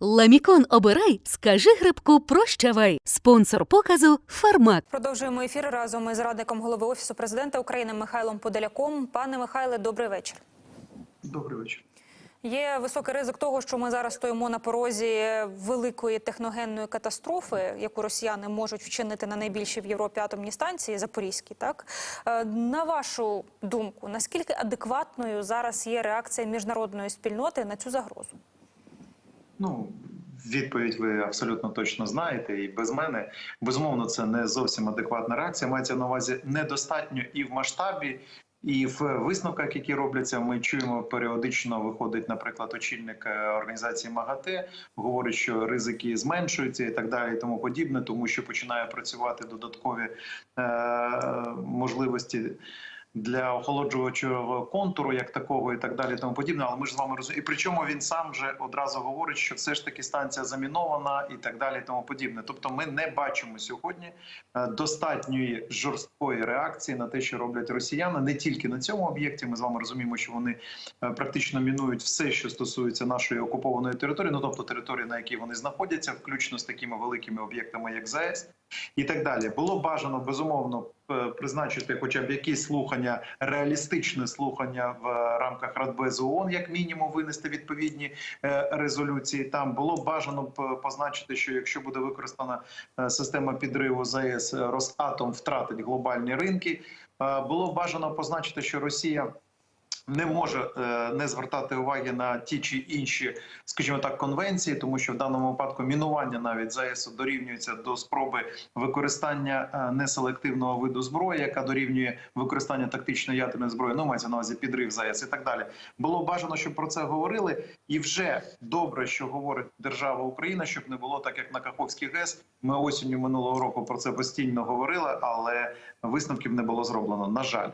Ламікон обирай, скажи грибку прощавай. Спонсор показу Фармак. Продовжуємо ефір разом із радником голови офісу президента України Михайлом Подоляком. Пане Михайле, добрий вечір. Добрий вечір. Є високий ризик того, що ми зараз стоїмо на порозі великої техногенної катастрофи, яку росіяни можуть вчинити на найбільшій в Європі атомній станції Запорізькій. Так Е, на вашу думку, наскільки адекватною зараз є реакція міжнародної спільноти на цю загрозу? Ну, відповідь ви абсолютно точно знаєте, і без мене безумовно це не зовсім адекватна реакція. Мається на увазі недостатньо і в масштабі. І в висновках, які робляться, ми чуємо періодично. Виходить, наприклад, очільник е, організації МАГАТЕ, говорить, що ризики зменшуються і так далі, і тому подібне, тому що починає працювати додаткові е, можливості для охолоджувачого контуру, як такого, і так далі, тому подібне. Але ми ж з вами розуміємо. І причому він сам вже одразу говорить, що все ж таки станція замінована і так далі, тому подібне. Тобто, ми не бачимо сьогодні е, достатньої жорсткої реакції на те, що роблять росіяни, не тільки на цьому об'єкті. Ми з вами розуміємо, що вони е, практично мінують все, що стосується нашої окупованої території, ну тобто території, на якій вони знаходяться, включно з такими великими об'єктами, як ЗАЕС і так далі. Було бажано безумовно призначити, хоча б якісь слухання, реалістичне слухання в рамках Радбезу ООН, як мінімум, винести відповідні е, резолюції. Там було бажано б позначити, що якщо буде використана е, система підриву ЗАЕС, е, Росатом втратить глобальні ринки. Е, Було бажано позначити, що Росія не може е, не звертати уваги на ті чи інші, скажімо так, конвенції, тому що в даному випадку мінування навіть ЗАЕСу дорівнюється до спроби використання е, неселективного виду зброї, яка дорівнює використання тактичної ядерної зброї. Ну мається на увазі підрив ЗАЕС і так далі. Було бажано, щоб про це говорили, і вже добре, що говорить держава Україна, щоб не було так, як на Каховській ГЕС. Ми осінню минулого року про це постійно говорили, але висновків не було зроблено. На жаль.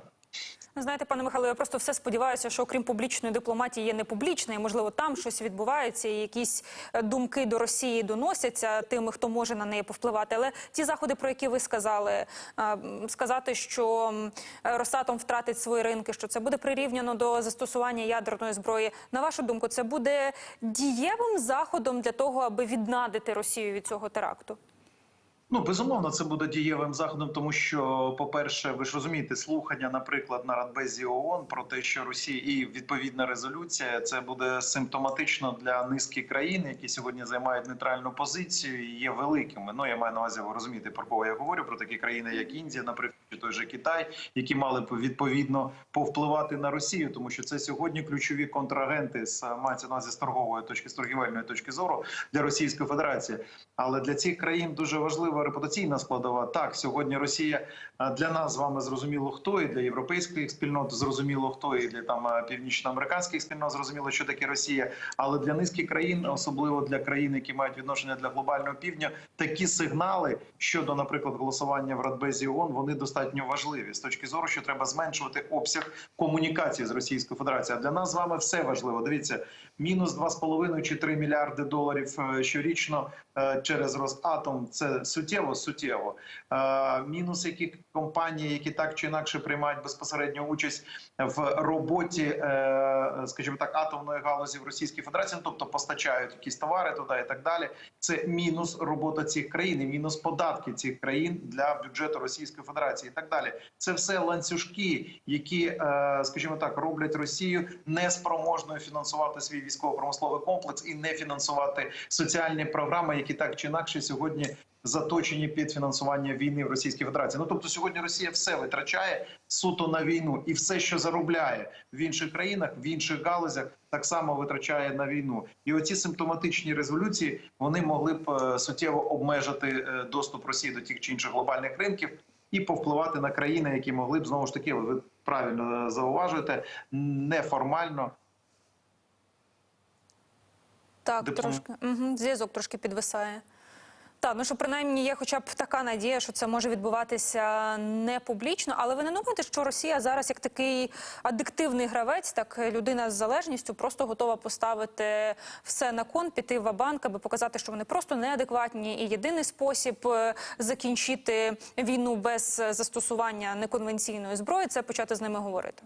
Знаєте, пане Михайло, я просто все сподіваюся, що окрім публічної дипломатії є непублічна, і можливо там щось відбувається, і якісь е, думки до Росії доносяться тими, хто може на неї повпливати. Але ті заходи, про які ви сказали, е, сказати, що Росатом втратить свої ринки, що це буде прирівняно до застосування ядерної зброї. На вашу думку, це буде дієвим заходом для того, аби віднадити Росію від цього теракту? Ну безумовно, це буде дієвим заходом, тому що, по-перше, ви ж розумієте, слухання, наприклад, на Радбезі ООН про те, що Росія і відповідна резолюція, це буде симптоматично для низки країн, які сьогодні займають нейтральну позицію, і є великими. Ну я маю на увазі, ви розумієте, про кого я говорю про такі країни, як Індія, наприклад, чи той же Китай, які мали б відповідно повпливати на Росію, тому що це сьогодні ключові контрагенти з мається на увазі з торгової точки з торгівельної точки зору для Російської Федерації. Але для цих країн дуже важлива репутаційна складова. Так, сьогодні Росія для нас з вами зрозуміло хто, і для європейських спільнот зрозуміло хто, і для там а, північноамериканських спільнот зрозуміло, що таке Росія. Але для низки країн, особливо для країн, які мають відношення для глобального півдня, такі сигнали щодо, наприклад, голосування в Радбезі ООН, вони достатньо важливі з точки зору, що треба зменшувати обсяг комунікації з Російською Федерацією. А для нас з вами все важливо. Дивіться, мінус 2,5 чи 3 мільярди доларів е, щорічно е, через Росатом. Це суттєво суттєво. Е, Мінус які компанії, які так чи інакше приймають безпосередню участь в роботі, е, скажімо так, атомної галузі в Російській Федерації, ну, тобто постачають якісь товари туди і так далі. Це мінус робота цих країн, і мінус податки цих країн для бюджету Російської Федерації, і так далі. Це все ланцюжки, які, е, скажімо так, роблять Росію неспроможною фінансувати свій військово-промисловий комплекс і не фінансувати соціальні програми, які так чи інакше сьогодні заточені під фінансування війни в Російській Федерації. Ну тобто сьогодні Росія все витрачає суто на війну, і все, що заробляє в інших країнах, в інших галузях, так само витрачає на війну. І оці симптоматичні резолюції вони могли б е, суттєво обмежити е, доступ Росії до тих чи інших глобальних ринків. І повпливати на країни, які могли б знову ж таки, ви правильно е, зауважуєте, неформально Так, Диплом- трошки угу, зв'язок трошки підвисає. Так, ну що принаймні є хоча б така надія, що це може відбуватися не публічно, але ви не думаєте, що Росія зараз як такий адиктивний гравець, так людина з залежністю, просто готова поставити все на кон, піти в банк, аби показати, що вони просто неадекватні, і єдиний спосіб е, закінчити війну без застосування неконвенційної зброї це почати з ними говорити.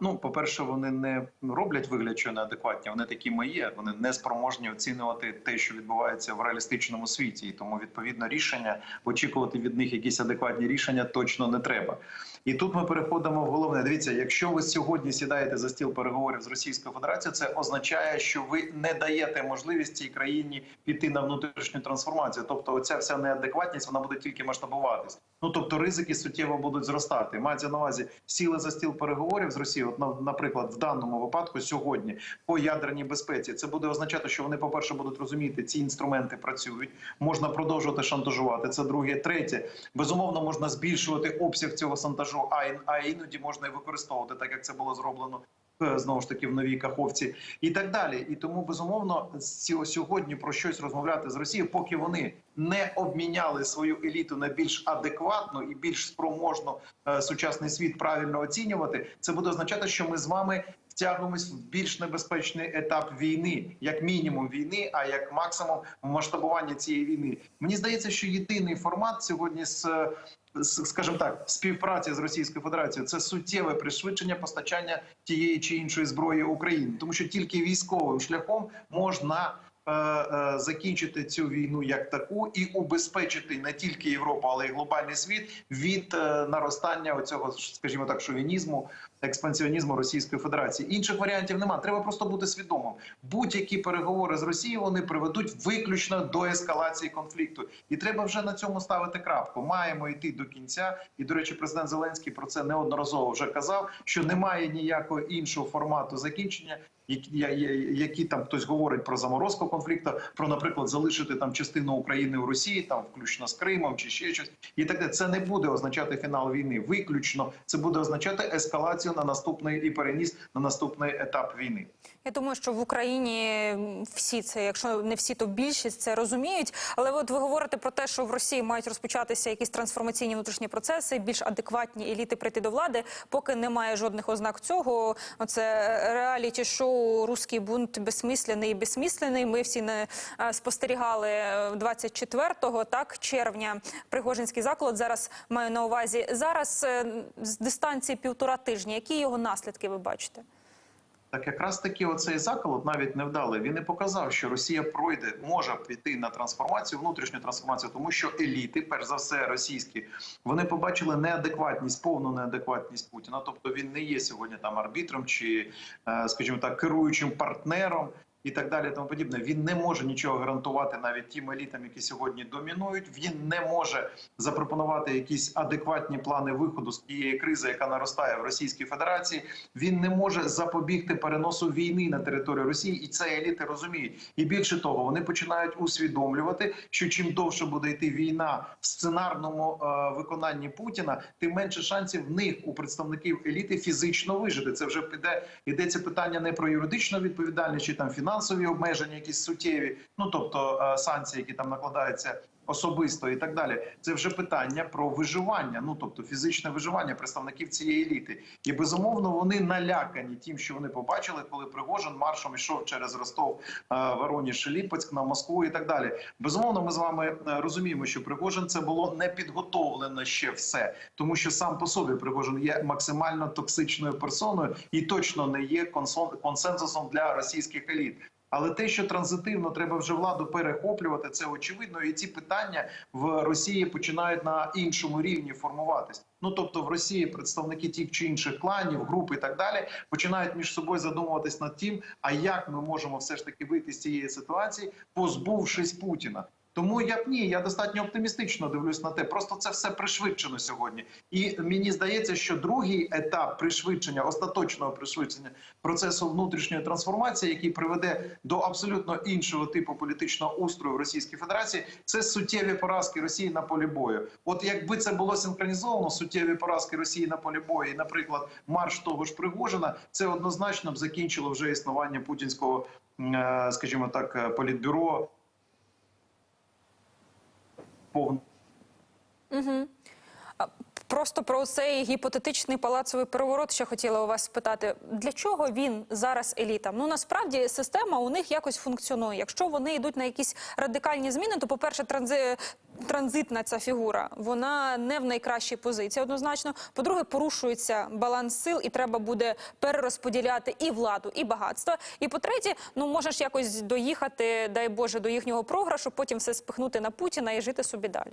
Ну, по-перше, вони не роблять вигляд, що неадекватні. Вони такі є. Вони не спроможні оцінювати те, що відбувається в реалістичному світі. І тому відповідно рішення очікувати від них якісь адекватні рішення точно не треба. І тут ми переходимо в головне. Дивіться, якщо ви сьогодні сідаєте за стіл переговорів з Російською Федерацією, це означає, що ви не даєте можливість цій країні піти на внутрішню трансформацію. Тобто, оця вся неадекватність вона буде тільки масштабуватись. Ну тобто ризики суттєво будуть зростати. Мається на увазі сіли за стіл переговорів з Росією. От наприклад, в даному випадку сьогодні по ядерній безпеці. Це буде означати, що вони, по перше, будуть розуміти, ці інструменти працюють. Можна продовжувати шантажувати. Це друге, третє. Безумовно, можна збільшувати обсяг цього шантажу, а а іноді можна і використовувати, так як це було зроблено. е, Знову ж таки в новій каховці і так далі, і тому безумовно сьогодні про щось розмовляти з Росією, поки вони не обміняли свою еліту на більш адекватну і більш спроможну е, сучасний світ правильно оцінювати. Це буде означати, що ми з вами втягуємось в більш небезпечний етап війни, як мінімум війни, а як максимум масштабування цієї війни. Мені здається, що єдиний формат сьогодні з. Скажімо так, співпраці з Російською Федерацією це суттєве пришвидшення постачання тієї чи іншої зброї України, тому що тільки військовим шляхом можна закінчити цю війну як таку і убезпечити не тільки Європу, але й глобальний світ від е, наростання оцього, скажімо так, шовінізму, експансіонізму Російської Федерації. Інших варіантів немає. Треба просто бути свідомим. Будь-які переговори з Росією вони приведуть виключно до ескалації конфлікту, і треба вже на цьому ставити крапку. Маємо йти до кінця. І до речі, президент Зеленський про це неодноразово вже казав, що немає ніякого іншого формату закінчення. Які, які там хтось говорить про заморозку конфлікту, про, наприклад, залишити там частину України у Росії, там включно з Кримом чи ще щось, і так далі. Це не буде означати фінал війни. Виключно це буде означати ескалацію на наступний і переніс на наступний етап війни. Я думаю, що в Україні всі це, якщо не всі, то більшість це розуміють. Але от ви говорите про те, що в Росії мають розпочатися якісь трансформаційні внутрішні процеси, більш адекватні еліти прийти до влади. Поки немає жодних ознак цього. Оце реаліті шоу Руський бунт безсмислений і безсмислений. Ми всі не е, спостерігали е, 24-го, так червня. Пригожинський заклад зараз маю на увазі. Зараз е, з дистанції півтора тижня. Які його наслідки ви бачите? Так якраз таки оцей заколот навіть невдалий. Він і показав, що Росія пройде, може піти на трансформацію, внутрішню трансформацію, тому що еліти, перш за все, російські, вони побачили неадекватність, повну неадекватність Путіна. Тобто він не є сьогодні там арбітром чи, е, скажімо так, керуючим партнером. І так далі, тому подібне. Він не може нічого гарантувати навіть тим елітам, які сьогодні домінують. Він не може запропонувати якісь адекватні плани виходу з тієї кризи, яка наростає в Російській Федерації. Він не може запобігти переносу війни на територію Росії, і це еліти розуміють. І більше того, вони починають усвідомлювати, що чим довше буде йти війна в сценарному е, виконанні Путіна, тим менше шансів в них у представників еліти фізично вижити. Це вже піде йдеться питання не про юридичну відповідальність чи там фінансові обмеження, якісь суттєві, ну тобто е, санкції, які там накладаються. Особисто і так далі, це вже питання про виживання, ну тобто фізичне виживання представників цієї еліти, і безумовно вони налякані тим, що вони побачили, коли Пригожин маршом йшов через Ростов, е, Вороніж, Ліпецьк на Москву і так далі. Безумовно, ми з вами е, розуміємо, що Пригожин це було не підготовлено ще все, тому що сам по собі Пригожин є максимально токсичною персоною і точно не є консенсусом для російських еліт. Але те, що транзитивно треба вже владу перехоплювати, це очевидно. І ці питання в Росії починають на іншому рівні формуватись. Ну тобто, в Росії представники тих чи інших кланів, груп і так далі починають між собою задумуватись над тим, а як ми можемо все ж таки вийти з цієї ситуації, позбувшись Путіна. Тому я б ні, я достатньо оптимістично дивлюсь на те. Просто це все пришвидшено сьогодні. І мені здається, що другий етап пришвидшення, остаточного пришвидшення процесу внутрішньої трансформації, який приведе до абсолютно іншого типу політичного устрою в Російській Федерації, це суттєві поразки Росії на полі бою. От якби це було синхронізовано, суттєві поразки Росії на полі бою, і, наприклад, марш того ж Пригожина, це однозначно б закінчило вже існування путінського, е, скажімо так, е, політбюро. повно. Угу. Просто про цей гіпотетичний палацовий переворот ще хотіла у вас спитати. Для чого він зараз елітам? Ну насправді система у них якось функціонує. Якщо вони йдуть на якісь радикальні зміни, то, по-перше, транзи... транзитна ця фігура вона не в найкращій позиції однозначно. По-друге, порушується баланс сил, і треба буде перерозподіляти і владу, і багатство. І по-третє, ну можеш якось доїхати, дай Боже, до їхнього програшу, потім все спихнути на Путіна і жити собі далі.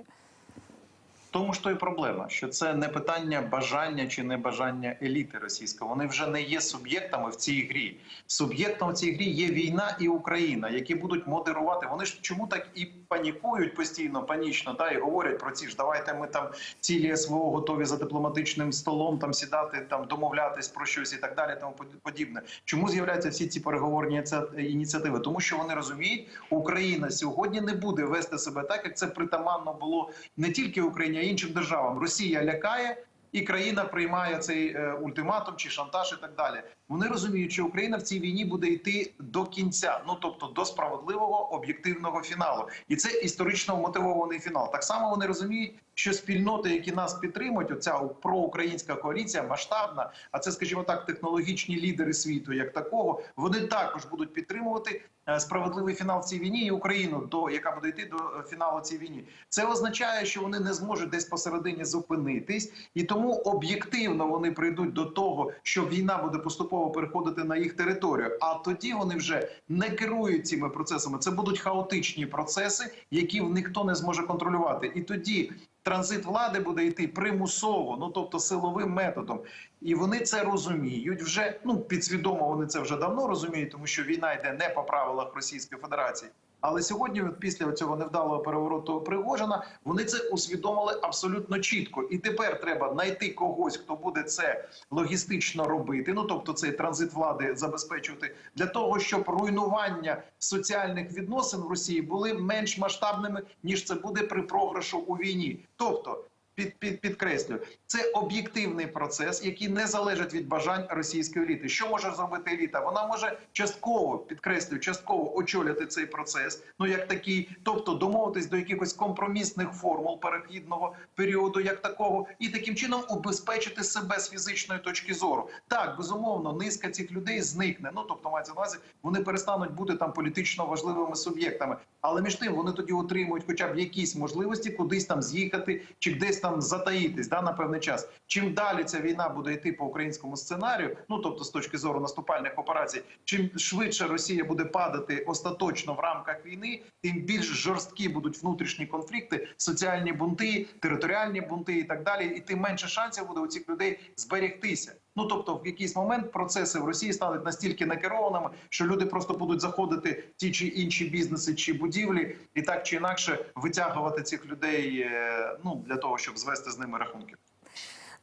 Тому ж то і проблема, що це не питання бажання чи небажання еліти російської. Вони вже не є суб'єктами в цій грі. Суб'єктом в цій грі є війна і Україна, які будуть модерувати. Вони ж чому так і панікують постійно, панічно, та і говорять про ці ж давайте ми там цілі СВО готові за дипломатичним столом там сідати, там домовлятись про щось і так далі. Тому подібне. Чому з'являються всі ці переговорні ініці- ініціативи? Тому що вони розуміють, Україна сьогодні не буде вести себе так, як це притаманно було не тільки Україні, й іншим державам. Росія лякає. І країна приймає цей е, ультиматум чи шантаж, і так далі. Вони розуміють, що Україна в цій війні буде йти до кінця, ну тобто до справедливого об'єктивного фіналу, і це історично мотивований фінал. Так само вони розуміють, що спільноти, які нас підтримують, оця проукраїнська коаліція масштабна, а це, скажімо так, технологічні лідери світу, як такого, вони також будуть підтримувати е, справедливий фінал в цій війні і Україну, до яка буде йти до е, фіналу цій війні. Це означає, що вони не зможуть десь посередині зупинитись, і тому об'єктивно вони прийдуть до того, що війна буде поступово переходити на їх територію. А тоді вони вже не керують цими процесами. Це будуть хаотичні процеси, які ніхто не зможе контролювати. І тоді транзит влади буде йти примусово, ну тобто силовим методом. І вони це розуміють вже. Ну підсвідомо вони це вже давно розуміють, тому що війна йде не по правилах Російської Федерації. Але сьогодні, після цього невдалого перевороту Пригожина, вони це усвідомили абсолютно чітко. І тепер треба знайти когось, хто буде це логістично робити. Ну тобто цей транзит влади забезпечувати для того, щоб руйнування соціальних відносин в Росії були менш масштабними ніж це буде при програшу у війні. Тобто. Під, під, підкреслю, це об'єктивний процес, який не залежить від бажань російської еліти. Що може зробити еліта? Вона може частково підкреслю, частково очолити цей процес. Ну як такий, тобто домовитись до якихось компромісних формул перехідного періоду, як такого, і таким чином убезпечити себе з фізичної точки зору. Так, безумовно, низка цих людей зникне. Ну тобто мається на вони перестануть бути там політично важливими суб'єктами. Але між тим вони тоді отримують хоча б якісь можливості кудись там з'їхати чи десь там затаїтись да, на певний час. Чим далі ця війна буде йти по українському сценарію, ну тобто з точки зору наступальних операцій, чим швидше Росія буде падати остаточно в рамках війни, тим більш жорсткі будуть внутрішні конфлікти, соціальні бунти, територіальні бунти і так далі. І тим менше шансів буде у цих людей зберегтися. Ну тобто, в якийсь момент процеси в Росії стануть настільки накерованими, що люди просто будуть заходити в ті чи інші бізнеси чи будівлі, і так чи інакше витягувати цих людей е, ну для того, щоб звести з ними рахунки.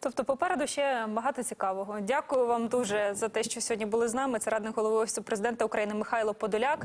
Тобто попереду ще багато цікавого. Дякую вам дуже за те, що сьогодні були з нами. Це радник голови офісу президента України Михайло Подоляк.